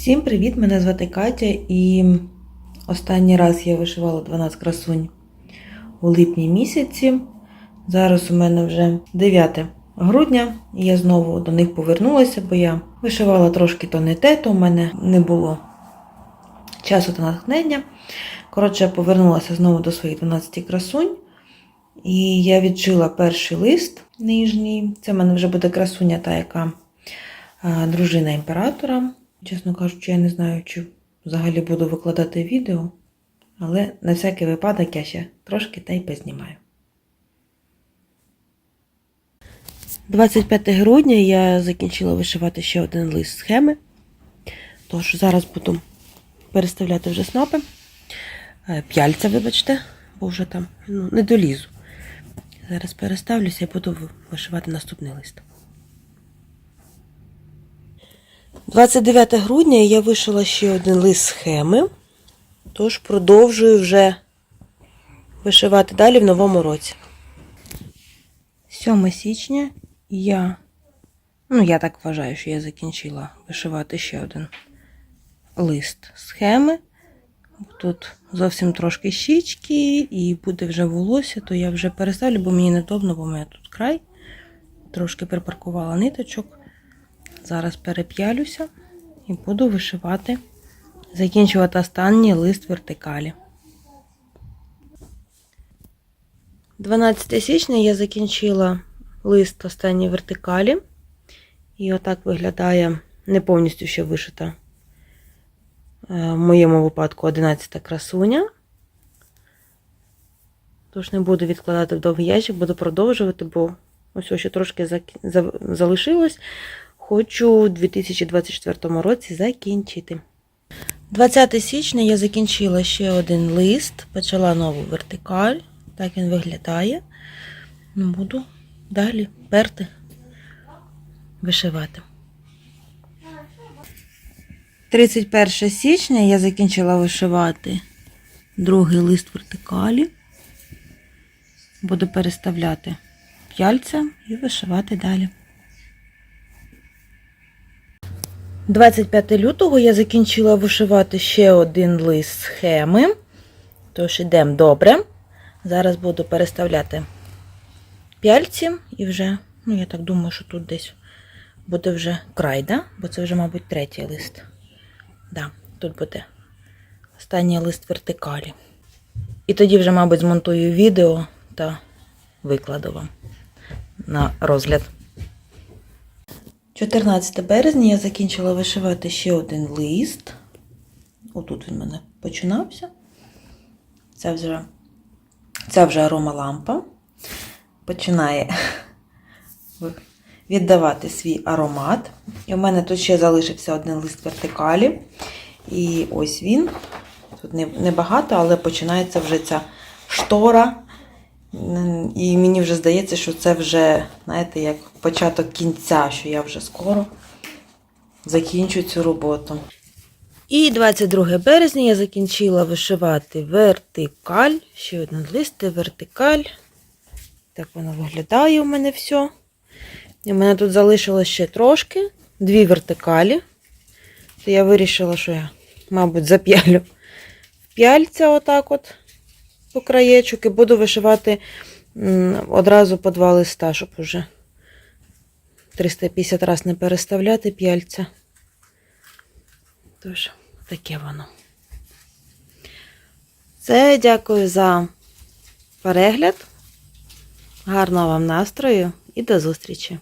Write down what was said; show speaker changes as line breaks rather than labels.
Всім привіт! Мене звати Катя і останній раз я вишивала 12 красунь у липні місяці. Зараз у мене вже 9 грудня, і я знову до них повернулася, бо я вишивала трошки то не те, то в мене не було часу та натхнення. Коротше, я повернулася знову до своїх 12 красунь. І я відшила перший лист нижній. Це в мене вже буде красуня, та яка дружина імператора. Чесно кажучи, я не знаю, чи взагалі буду викладати відео, але на всякий випадок я ще трошки та й познімаю. 25 грудня я закінчила вишивати ще один лист схеми. Тож зараз буду переставляти вже снопи. Е, П'яльця, вибачте, бо вже там ну, не долізу. Зараз переставлюся і буду вишивати наступний лист. 29 грудня я вишила ще один лист схеми, тож продовжую вже вишивати далі в новому році. 7 січня я, ну, я так вважаю, що я закінчила вишивати ще один лист схеми. Тут зовсім трошки щічки і буде вже волосся, то я вже переставлю, бо мені недобно, бо в мене тут край. Трошки припаркувала ниточок. Зараз переп'ялюся і буду вишивати, закінчувати останній лист вертикалі. 12 січня я закінчила лист останній вертикалі. І отак виглядає не повністю ще вишита е, в моєму випадку 11 красуня. Тож не буду відкладати в довгий ящик, буду продовжувати, бо ось ще трошки залишилось. Хочу у 2024 році закінчити. 20 січня я закінчила ще один лист, почала нову вертикаль. Так він виглядає. Ну, Буду далі перти, вишивати. 31 січня я закінчила вишивати другий лист вертикалі. Буду переставляти п'яльця і вишивати далі. 25 лютого я закінчила вишивати ще один лист схеми. Тож йдемо добре. Зараз буду переставляти п'яльці і вже, ну, я так думаю, що тут десь буде вже край, да? бо це вже, мабуть, третій лист. Да, тут буде останній лист вертикалі. І тоді вже, мабуть, змонтую відео та викладу вам на розгляд. 14 березня я закінчила вишивати ще один лист. Отут він в мене починався. Це вже, це вже аромалампа. Починає віддавати свій аромат. І в мене тут ще залишився один лист вертикалі. І ось він. Тут небагато, але починається вже ця штора. І мені вже здається, що це вже, знаєте, як початок кінця, що я вже скоро закінчу цю роботу. І 22 березня я закінчила вишивати вертикаль. Ще один лист вертикаль. Так воно виглядає у мене все. У мене тут залишилось ще трошки, дві вертикалі. То я вирішила, що я, мабуть, зап'ялю п'яльця отак от по краєчок і буду вишивати одразу по два листа, щоб уже 350 раз не переставляти п'яльця. Тож, таке воно. Це дякую за перегляд. Гарного вам настрою і до зустрічі!